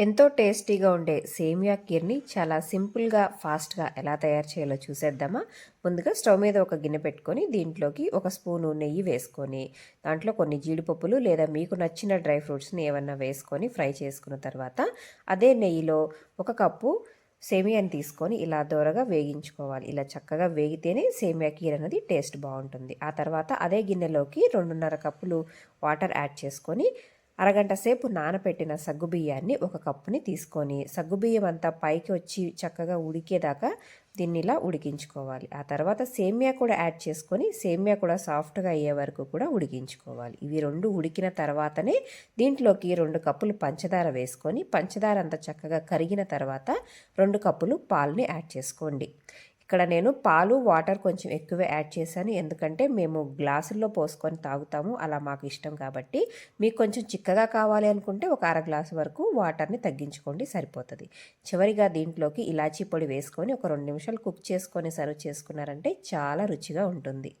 ఎంతో టేస్టీగా ఉండే సేమియా కీర్ని చాలా సింపుల్గా ఫాస్ట్గా ఎలా తయారు చేయాలో చూసేద్దామా? ముందుగా స్టవ్ మీద ఒక గిన్నె పెట్టుకొని దీంట్లోకి ఒక స్పూను నెయ్యి వేసుకొని దాంట్లో కొన్ని జీడిపప్పులు లేదా మీకు నచ్చిన డ్రై ఫ్రూట్స్ని ఏమన్నా వేసుకొని ఫ్రై చేసుకున్న తర్వాత అదే నెయ్యిలో ఒక కప్పు సేమియాని తీసుకొని ఇలా దూరగా వేగించుకోవాలి. ఇలా చక్కగా వేగితేనే సేమియా కీర్ అనేది టేస్ట్ బాగుంటుంది. ఆ తర్వాత అదే గిన్నెలోకి రెండున్నర కప్పులు వాటర్ యాడ్ చేసుకొని అరగంట సేపు నానపెట్టిన సగ్గుబియ్యాన్ని ఒక కప్పుని తీసుకొని సగ్గుబియ్యం అంతా పైకి వచ్చి చక్కగా ఉడికేదాకా దీన్ని ఇలా ఉడికించుకోవాలి. ఆ తర్వాత సేమియా కూడా యాడ్ చేసుకొని సేమియా కూడా సాఫ్ట్గా అయ్యే వరకు కూడా ఉడికించుకోవాలి. ఇవి రెండు ఉడికిన తర్వాతనే దీంట్లోకి రెండు కప్పులు పంచదార వేసుకొని పంచదార అంతా చక్కగా కరిగిన తర్వాత రెండు కప్పులు పాలని యాడ్ చేసుకోండి. ఇక్కడ నేను పాలు వాటర్ కొంచెం ఎక్కువ యాడ్ చేశాను. ఎందుకంటే మేము గ్లాసుల్లో పోసుకొని తాగుతాము. అలా మాకు ఇష్టం కాబట్టి మీకు కొంచెం చిక్కగా కావాలి అనుకుంటే ఒక అర గ్లాసు వరకు వాటర్ని తగ్గించుకోండి సరిపోతుంది. చివరిగా దీంట్లోకి ఇలాచీ పొడి వేసుకొని ఒక రెండు నిమిషాలు కుక్ చేసుకొని సర్వ్ చేసుకున్నారంటే చాలా రుచిగా ఉంటుంది.